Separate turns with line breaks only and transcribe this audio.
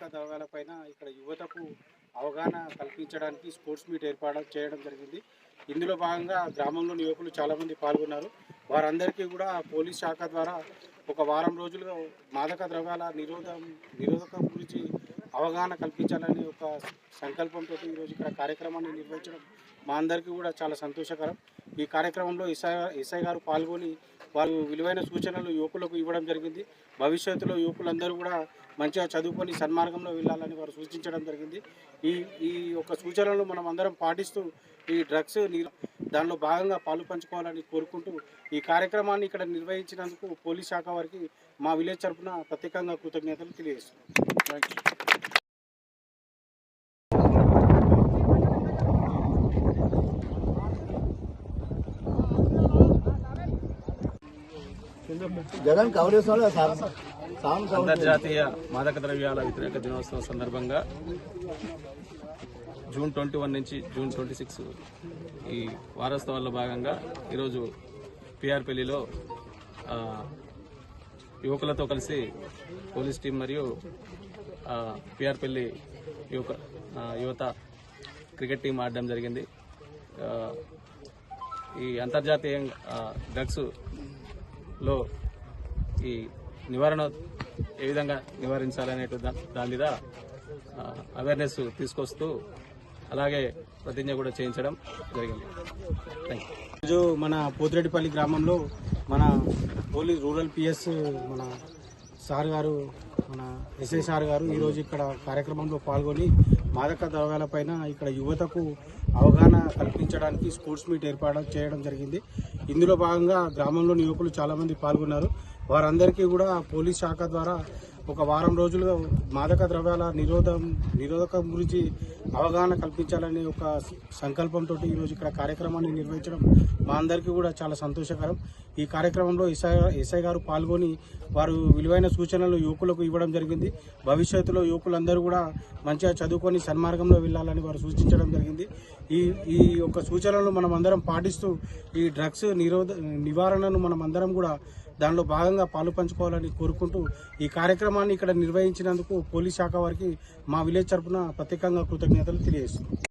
మాదక ద్రవ్యాలపైన ఇక్కడ యువతకు అవగాహన కల్పించడానికి స్పోర్ట్స్ మీట్ ఏర్పాటు చేయడం జరిగింది. ఇందులో భాగంగా గ్రామంలోని యువకులు చాలామంది పాల్గొన్నారు. వారందరికీ కూడా పోలీస్ శాఖ ద్వారా ఒక వారం రోజులుగా మాదక ద్రవ్యాల నిరోధం నిరోధకం గురించి అవగాహన కల్పించాలని ఒక సంకల్పంతో ఈరోజు ఇక్కడ కార్యక్రమాన్ని నిర్వహించడం మా అందరికీ కూడా చాలా సంతోషకరం. ఈ కార్యక్రమంలో ఎస్ఐ ఎస్ఐ గారు పాల్గొని వారు విలువైన సూచనలు యువకులకు ఇవ్వడం జరిగింది. భవిష్యత్తులో యువకులందరూ కూడా మంచిగా చదువుకొని సన్మార్గంలో వెళ్ళాలని వారు సూచించడం జరిగింది. ఈ ఈ యొక్క సూచనలు మనం అందరం పాటిస్తూ ఈ డ్రగ్స్ దానిలో భాగంగా పాలు పంచుకోవాలని కోరుకుంటూ ఈ కార్యక్రమాన్ని ఇక్కడ నిర్వహించినందుకు పోలీస్ శాఖ వారికి మా విలేజ్ తరఫున ప్రత్యేకంగా కృతజ్ఞతలు తెలియజేస్తున్నాం.
జగన్ కవర్
అంతర్జాతీయ మాదక ద్రవ్యాల వ్యతిరేక దినోత్సవం సందర్భంగా జూన్ ట్వంటీ వన్ నుంచి జూన్ ట్వంటీ సిక్స్ ఈ వారోత్సవాల్లో భాగంగా ఈరోజు పిఆర్పల్లిలో యువకులతో కలిసి పోలీస్ టీం మరియు పిఆర్పల్లి యువక యువత క్రికెట్ టీం ఆడడం జరిగింది. ఈ అంతర్జాతీయ డ్రగ్స్ లో ఈ నివారణ ఏ విధంగా నివారించాలనే దాని మీద అవేర్నెస్ తీసుకొస్తూ అలాగే ప్రతిజ్ఞ కూడా చేయించడం జరిగింది.
ఈరోజు మన పోతిరెడ్డిపల్లి గ్రామంలో మన పోలీస్ రూరల్ పిఎస్ మన సార్ గారు మన ఎస్ఐ సార్ గారు ఈరోజు ఇక్కడ కార్యక్రమంలో పాల్గొని మాదక ద్రవ్యాలపైన ఇక్కడ యువతకు అవగాహన కల్పించడానికి స్పోర్ట్స్ మీట్ ఏర్పాటు చేయడం జరిగింది. ఇందులో భాగంగా గ్రామంలోని యువకులు చాలామంది పాల్గొన్నారు. వారందరికీ కూడా పోలీస్ శాఖ ద్వారా ఒక వారం రోజులుగా మాదక ద్రవ్యాల నిరోధం నిరోధకం గురించి అవగాహన కల్పించాలని ఒక సంకల్పంతో ఈరోజు ఇక్కడ కార్యక్రమాన్ని నిర్వహించడం మా అందరికీ కూడా చాలా సంతోషకరం. ఈ కార్యక్రమంలో ఎస్ఐ ఎస్ఐ గారు పాల్గొని వారు విలువైన సూచనలు యువకులకు ఇవ్వడం జరిగింది. భవిష్యత్తులో యువకులందరూ కూడా మంచిగా చదువుకొని సన్మార్గంలో వెళ్ళాలని వారు సూచించడం జరిగింది. ఈ ఈ యొక్క సూచనలు మనం అందరం పాటిస్తూ ఈ డ్రగ్స్ నిరోధ నివారణను మనం అందరం కూడా దానిలో భాగంగా పాలు పంచుకోవాలని కోరుకుంటూ ఈ కార్యక్రమాన్ని ఇక్కడ నిర్వహించినందుకు పోలీస్ శాఖ వారికి మా విలేజ్ తరపున ప్రత్యేకంగా కృతజ్ఞతలు తెలియజేస్తున్నాం.